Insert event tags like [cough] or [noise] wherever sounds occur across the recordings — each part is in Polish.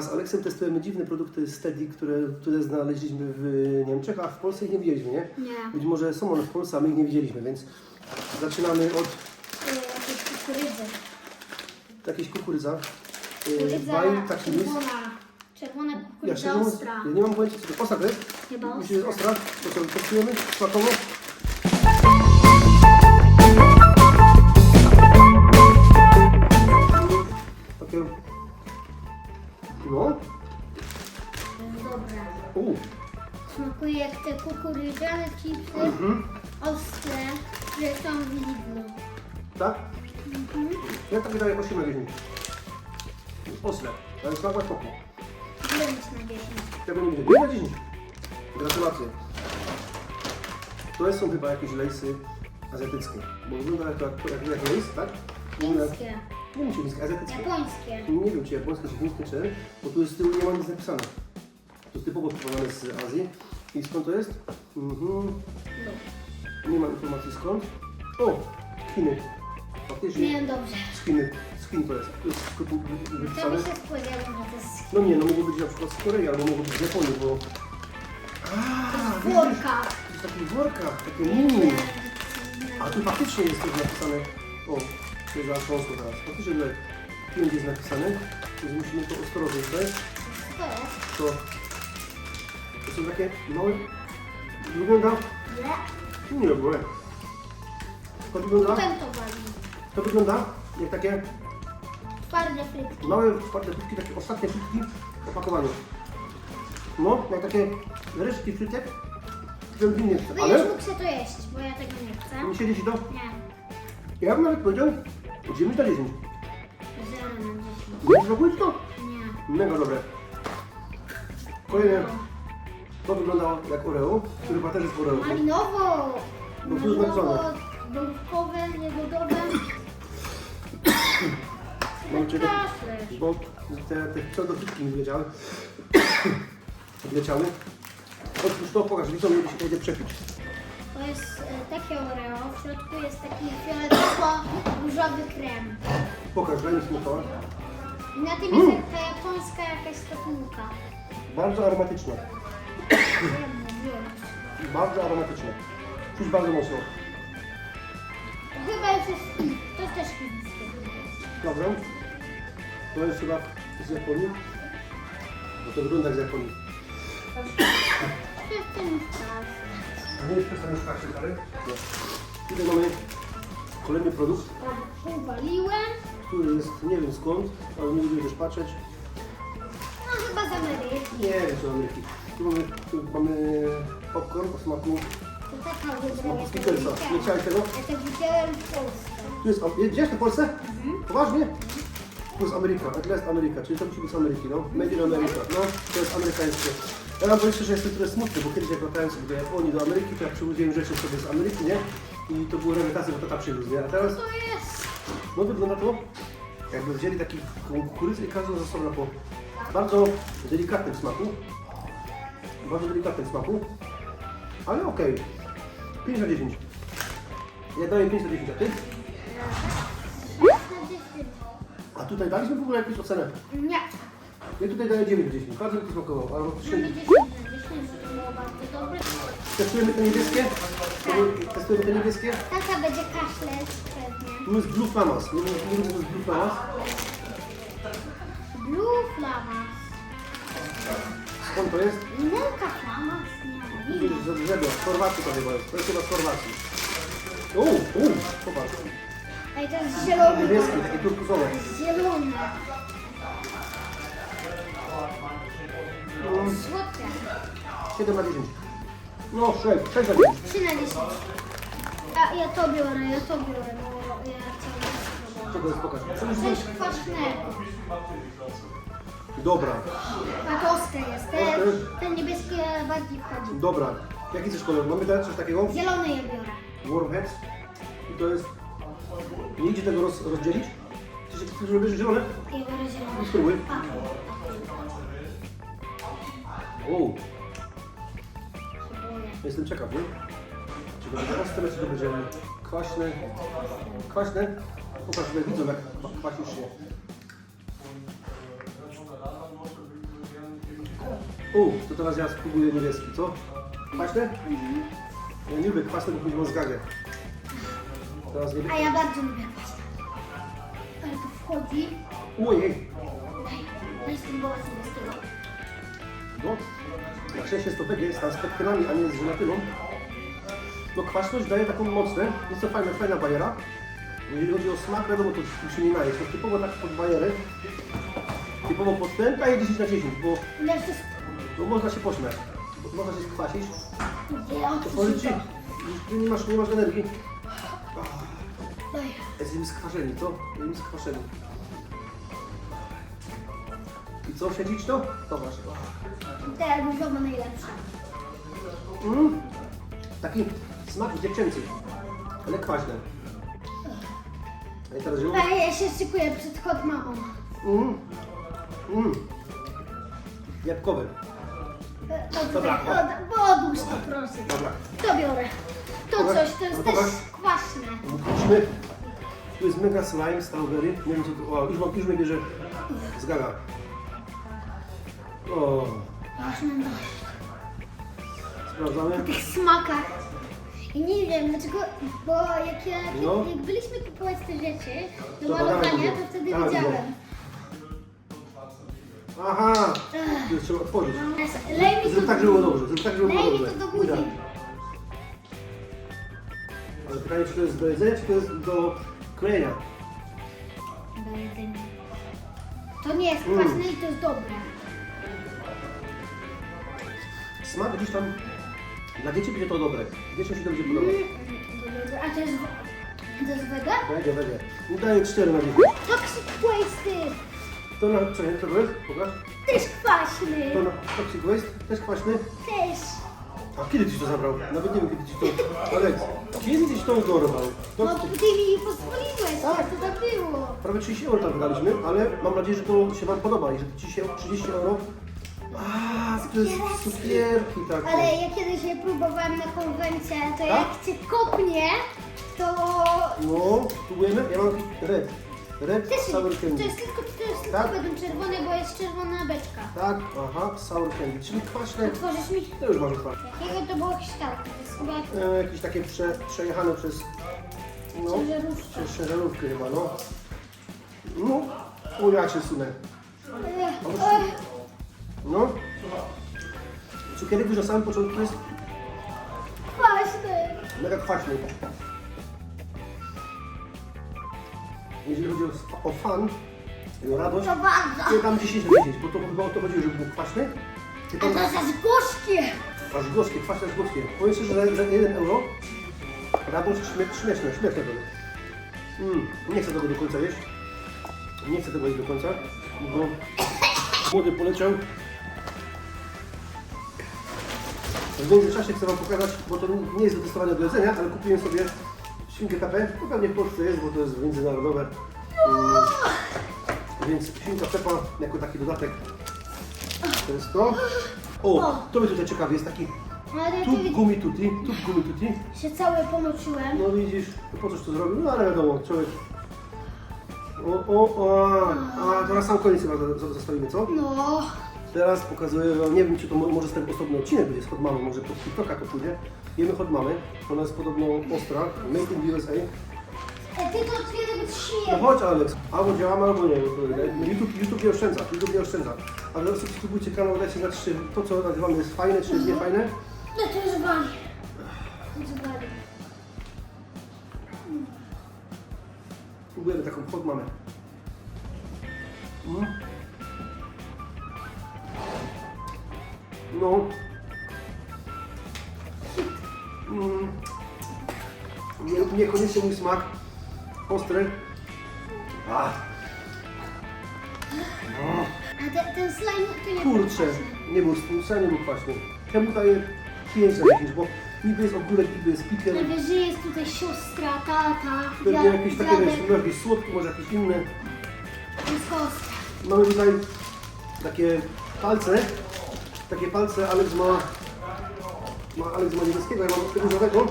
Z Aleksem testujemy dziwne produkty Steady, które, które znaleźliśmy w Niemczech, a w Polsce ich nie widzieliśmy, nie? Nie. Być może są one w Polsce, a my ich nie widzieliśmy, więc zaczynamy od Y, Jakieś kukurydzy. jakiejś kukurydza. Yy, Kukurydza Waj, taki list. czerwona. Czerwona kukurydza szczerze mówiąc, ostra. ja nie mam pojęcia co to ostra to jest. Chyba Jeśli jest ostra. ostra, to co, testujemy smakowo. Kukurydziane chipsy mhm. ostre, które są w Lidlu. tak? Ja takie daję 8 na 10. Ostre, ale smak ma spokój. 9 na 10. Tego nie widzę. 1 na 10. Gratulacje. To są chyba jakieś lejsy azjatyckie. Bo wygląda jak, jak, jak, jak lejs, tak? Wygląda jak- Chińskie. Nie wiem, czy chińskie, azjatyckie. Japońskie. Nie wiem, czy japońskie, czy chińskie, czy... Bo tu jest z tyłu nie ma nic napisane. To jest typowo pochodzone z Azji. I skąd to jest? Mhm. Nie ma informacji skąd. O! Chiny. Faktycznie. Nie, dobrze. Z Chiny. Z Chin to jest. To jest skrót wy- To wypisane. by się spodziewał, że to jest No nie, no mogło być na przykład z Korei, albo mogło być z Japonii, bo... A, widzisz? worka. To jest taki worka, takie mini. A tu faktycznie jest też napisane... O, to jest za Śląsko teraz. Faktycznie tutaj pięć jest napisane, więc musimy to ostrożnie tutaj. To, to są takie małe... Wygląda... Le. Nie było. To wygląda... To wygląda jak takie Twarde frytki. małe, twarde frytki, takie ostatnie frytki w opakowaniu. No, jak takie resztki frytek, nie chcę, Będziesz ale mógł się to jeść, bo ja tego nie chcę. nie siedzieć do... Nie. Ja bym nawet powiedział 9 na 10. 0 na 10. Nie zrobić to? Nie. Mega dobre. Kolejne, to wygląda jak Oreo, który chyba też jest Oreo. Malinowo. No tu jest Malinowo, napisane. bąbkowe, niegodowe. [coughs] Mam. Kaszle. Bo te, te pseudofrytki mi wleciały. [coughs] Wleciały. Otwórz to, pokaż widzom, żeby się będzie przepić. To jest e, takie Oreo. W środku jest taki fioletowo-różowy krem. Pokaż, daj mi smokoła. I na tym Mm. jest ta japońska jakaś stopniuka. Bardzo aromatyczne. Bardzo aromatyczne. Czuć bardzo mocno. Chyba jest, to jest też chińskie. Dobra. To jest chyba z Japonii. Bo to wygląda jak z Japonii. To jest ten czas. A nie jest przedstawiony w karcie dalej? Nie. Tutaj mamy kolejny produkt, Uwaliłem. który jest nie wiem skąd, ale nie lubię też patrzeć. No chyba z Ameryki. Nie wiem co Ameryki. Tu mamy, tu mamy popcorn o smaku. To taka wybrała. Smaku Snickersa. Nie chciałeś tego? Ja to widziałem w Polsce. Tu jest, gdzieś to w Polsce? Poważnie? Tu jest Ameryka, a tyle jest Ameryka, czyli to musi być z Ameryki, no. Made in America, no, to jest amerykańskie. Ja wam powiem szczerze, że jestem trochę smutny, bo kiedyś jak latałem sobie do Japonii, do Ameryki, to ja przywoziłem rzeczy sobie z Ameryki, nie? I to były rewitacje, bo tata przywiózł, nie? A teraz, To jest. no wygląda to, jakby wzięli taki kukurydzę i każdą ze sobą po bardzo delikatnym smaku. Bardzo delikatnym smaku, ale okej. 5 na 10. Ja daję 5 na 10, a ty? A tutaj daliśmy w ogóle jakąś ocenę. Nie. Ja tutaj daję 9 na 10. Bardzo mi to smakowało. Faktycznie mnie 10 na 10, że to było bardzo dobre. testujemy te niebieskie. Testujemy te niebieskie. Tata będzie kaszleć pewnie. Tu jest Blue Flamas. Nie wiem, co to jest Blue Flamas. Blue Flamas. Skąd to jest? Gdzieś wino. z brzegu. Z Chorwacji to chyba jest. To jest chyba z Chorwacji. Uuu, uuu, popatrz. Ej, to jest zielony. Turkusowe. To jest zielony. Mm, Słodkie. 7 na 10. No, 6, 6 na 10. 3 na 10. A ja to biorę, ja to biorę, bo ja chcę to jest? Jest? Coś kwaśnego. Dobra, A to ostre jest. Te, Ostre? ten niebieski bardziej wchodzi. dobra. Jaki chcesz kolor? Mamy teraz coś takiego? Zielony ja biorę. Warmheads. I to jest... Nie idzie tego roz, rozdzielić? Chcesz, chcesz zielone? Ja biorę zielony. Spróbuj. A, Wow, spróbuję. jestem ciekaw, nie? Czy to będzie ostre, czy to będzie kwaśne? Kwaśne? Popatrz, jak widzą, jak kwa- kwasisz się. U, to teraz ja spróbuję niebieski, co? Kwaśne? Ja nie lubię kwaśne, bo później mam zgagę. Teraz A niebieski. ja bardzo lubię kwaśne. Ale to wchodzi. Ojej! Daj, daj spróbować niebieskiego. No, na szczęście jest to wege, tam z pektyną, a nie z żelatyną. No kwaśność daje taką mocne, jest to fajna, fajna bajera. Jeżeli chodzi o smak, wiadomo, to się nie naje. To typowo tak pod bajerę. Typowo pod ten, daje 10 na 10, bo, to jest... bo można się pośmiać. Bo Można się skwasić. Nie, To powiem Ci, ty nie masz, nie masz energii. Jesteśmy skwaszeni, co? Jesteśmy skwaszeni. I co, siedzieć to? Zobacz. Te różowe najlepsze. Mm. Taki smak dziewczęcy, ale kwaśny. A i teraz ją... Daj, ja się szykuję przed hot mamą. Mm. Mm. Jabłkowy. Dobra. od, bo odłóż to proszę. Dobra. To biorę. To Dobra. coś, to jest No też dobra. kwaśne. Musimy... Tu jest mega slime, strawberry. Nie wiem co to... O, już, mam, już mnie bierze zgaga. O, mam dość. sprawdzamy. tych smakach. I nie wiem dlaczego, bo jak, ja, No. jak byliśmy kupować te rzeczy do To malowania, badamy to wtedy Tak, widziałem. Aha! To trzeba otworzyć. Lej mi to Zrób tak, żeby było dobrze. Zrób tak, żeby było Lej mi dobrze. to do buzi. Uda. Ale pytanie, czy to jest do jedzenia, czy to jest do krojenia? Do jedzenia. To nie jest Mm. kwaśne i to jest dobre. Smak gdzieś tam... Dla dzieci będzie to dobre. Dzieciom się to będzie podobać. Mm, A to jest, to jest wega? Będzie, będzie. Daję 4 na 10. Toxic waste. To na... Nie? To jest? Pokaż. Też kwaśny. To na Toxic Waste. Też kwaśny. Też. A kiedy Ci to zabrał? Nawet nie wiem, kiedy Ci to... Aleks, kiedy Ci to dorwał? No To... ty mi pozwoliłeś, Tak. to tak było. Prawie 30 euro tam wydaliśmy, ale mam nadzieję, że to się Wam podoba i że to 30, 30 euro... A, to jest cukierki takie. Ale ja kiedyś je próbowałem na konwencie, to Tak? jak cię kopnie, to No, próbujemy? Ja mam red. Też sour to candy. jest tylko, to jest Tak? tylko ten czerwony, bo jest czerwona beczka. Tak, aha, sour candy, czyli kwaśne. Otworzysz mi? To już może kwaśne. Jakiego to było kształtu? To jest chyba E, jakieś takie prze, przejechane przez... No, przez ciężarówkę chyba, no. No, się sunę. Ech, ech, No. Cukierek już na samym początku jest kwaśny. mega kwaśny. Jeżeli chodzi o, o fan i o radość, To bardzo. to dam 10 na 10, bo to chyba o to chodziło, żeby był kwaśny. A to jest gorzkie. aż gorzkie, kwaśne aż gorzkie. Powiem szczerze, że za 1 euro radość śmie śmieszne, śmieszne to jest. Mm, nie chcę tego do końca jeść. Nie chcę tego jeść do końca, bo młody poleciał. W międzyczasie chcę Wam pokazać, bo to nie jest do testowania do jedzenia, ale kupiłem sobie świnkę KP. To pewnie w Polsce jest, bo to jest międzynarodowe. Mm, Więc świnka Pepa jako taki dodatek to jest to. O, to mnie tutaj ciekawi, jest taki Ale tub ty gumi tutti, tub gumi tutti. się cały pomoczyłem. No widzisz, to po coś to zrobił, no ale wiadomo, człowiek... O, o, o, a to na sam koniec chyba za- za- zostawimy, co? No. Teraz pokazuję wam, nie wiem czy to mo- może z tego osobny odcinek będzie z hot mamy, może pod TikToka to pójdzie. Jemy hot mamy, ona jest podobno ostra, made in USA. E, ty to No śmieję. chodź Alex, albo działamy, albo nie. YouTube, YouTube nie oszczędza, YouTube nie oszczędza. Ale subskrybujcie kanał, dajcie znać, czy to co nagrywamy jest fajne, czy jest niefajne. No to już wali. To już wali. Próbujemy taką hot mamę. Mm. No. Mm. Nie, niekoniecznie mój smak. Ostry. A, A te, ten slime to nie kurczę, nie był, wcale nie był kwaśny. Temu daję 5 na 10, bo niby jest ogórek, niby jest pikier. Prawie, że jest tutaj siostra, tata, Pewnie dziad- jakieś takie, dziadek. wiesz, może jakieś słodkie, może jakieś inne. Wszystko ostre. Mamy tutaj takie palce. Takie palce Alex ma. Ma Alex ma niebieskiego, ja mam tego różowego.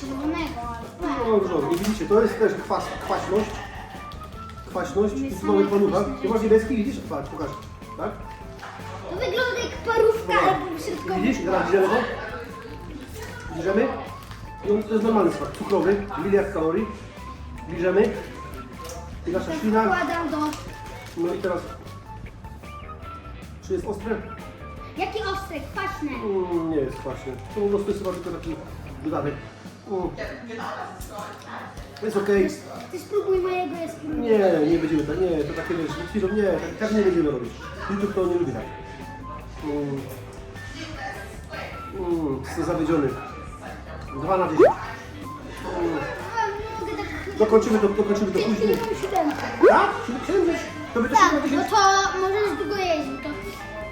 Czerwonego, ale... No różowy. I widzicie, to jest też kwas, kwaśność. Kwaśność. Tu mamy kwaśne Ty masz niebieski, widzisz? Patrz, pokaż. Tak? To wygląda jak parówka środkowy Widzisz? Teraz bierzemy go. Bierzemy. On to jest normalny smak, cukrowy, miliard kalorii. Bierzemy. I nasza ślina. Wkładam do... No i teraz... Czy jest ostre? Jaki ostry, kwaśny. Mm, nie jest kwaśny. To po prostu jest chyba tylko taki dodatek. Mm. Jest okej. Ty spróbuj mojego, ja spróbuję. Nie, nie będziemy tak, nie, to takie wiesz, chwilą, nie, tak, tak nie będziemy robić. YouTube to nie lubi tak. Mm. Mm, jestem zawiedziony. 2 na 10. Mm. A, mogę tak... Dokończymy to, dokończymy to później. tą siódemkę. Tak? Siedem dziesięć? To by to Tak, siedem na no 10? to możesz długo to...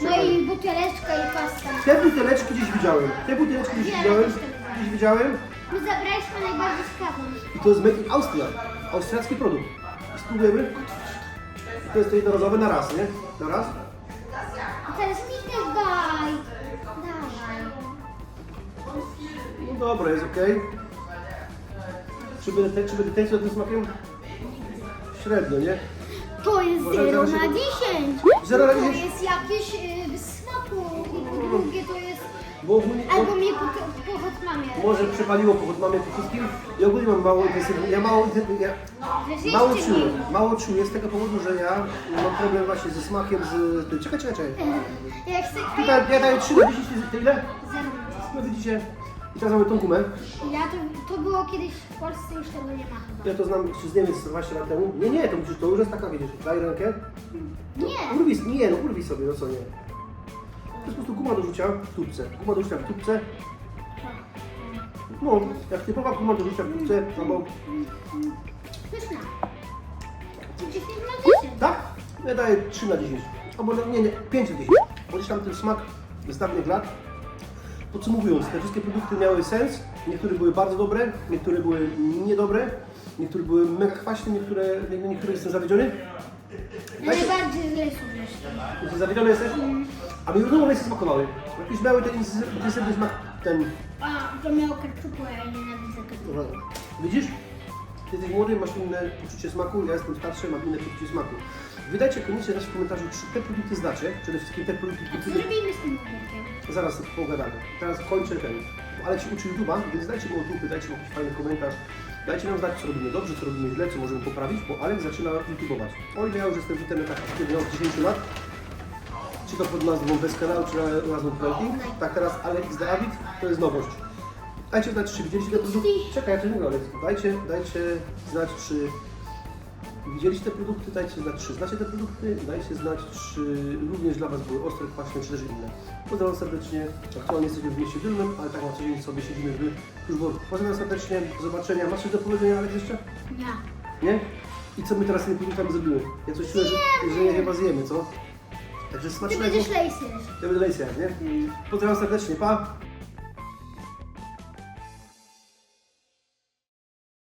No i buteleczka i pasta. Te buteleczki gdzieś widziałem. Te buteleczki gdzieś widziałem. też to widziałem. Gdzieś widziałem. My zabraliśmy najbardziej skawą. I to jest made in Austria. Austriacki produkt. Spróbujemy. To jest to jednorazowe na raz, nie? Na raz. A teraz mi też daj. Dawaj. No dobra, jest ok. Czy będę, te, czy będę za tym smakiem? Średnio, nie? To jest Może 0 zaraz na się- 10. Zero na To 10? jest jakieś y, bez smaku. I po drugie to jest... Bo ogólnie, Albo mnie po, pochód mamie. może przepaliło pochód mamy po wszystkim. I ogólnie mam mało intensywny. Ja mało, inten- ja mało jeszcze czuję. Mało czuję z tego powodu, że ja mam problem właśnie ze smakiem, z... tym. Czekaj, czekaj, czekaj. Jak chcę... Tutaj ja daję 3 na 10, to ile? Zero. No widzicie. I teraz mamy tą gumę. Ja to, to było kiedyś w Polsce, już tego nie ma chyba. Ja to znam jeszcze z Niemiec 14 lat temu. Nie, nie, to musisz, to już jest taka, widzisz, daj rękę. Nie. Urwij, nie, no urwij sobie, no co nie. To jest po prostu guma do rzucia w tubce. Guma do rzucia w tubce. No, jak typowa guma do rzucia w tubce, no bo... Pyszna. 10 na 10. Tak? Ja daję 3 na 10. Albo nie, nie, 5 na 10. Bo gdzieś tam ten smak z dawnych lat. Podsumowując, te wszystkie produkty miały sens. Niektóre były bardzo dobre, niektóre były niedobre, niektóre były mega kwaśne, niektóre, nie- niektóre jestem zawiedziony. Najbardziej z lesu zresztą. Jesteś zawiedziony jesteś? A mi różne one smakowały. Jakieś miały ten intensywny smak, ten... A, to miało ketchupu, a ja nienawidzę ketchupu. Widzisz? Ty jesteś młody, masz inne poczucie smaku, ja jestem starszy, mam inne poczucie smaku. Wydajcie koniecznie znać w komentarzu, czy te produkty znacie, przede wszystkim te produkty, Co które... zrobimy z tym ogórkiem? Zaraz pogadamy. Teraz kończę ten. Ale ci uczy YouTube'a, więc dajcie mu YouTube, dajcie mu jakiś fajny komentarz. Dajcie nam znać, co robimy dobrze, co robimy źle, co możemy poprawić, bo Alek zaczyna YouTube'ować. O ile ja już jestem w internetach aktywny od 10 lat, czy to pod nazwą bez kanału, czy nazwą Parenting, tak teraz Alek z David, to jest nowość. Dajcie znać, czy widzieliście te produkty. Czekaj, ja to nie mówię, dajcie, dajcie znać, czy widzieliście te produkty, dajcie znać, czy znacie te produkty, dajcie znać, czy również dla Was były ostre, kwaśne, czy też inne. Pozdrawiam serdecznie, aktualnie jesteśmy w mieście Dylnym, ale tak na co dzień sobie siedzimy w Kruszborku. Pozdrawiam serdecznie, do zobaczenia. Masz coś do powiedzenia, Alek, jeszcze? Nie. Nie? I co my teraz z tymi produktami zrobimy? Ja coś czuję, że, że je chyba zjemy, co? Także Ty smacznego. będziesz lejsy. Ja będę lejsy, nie? Pozdrawiam serdecznie, pa!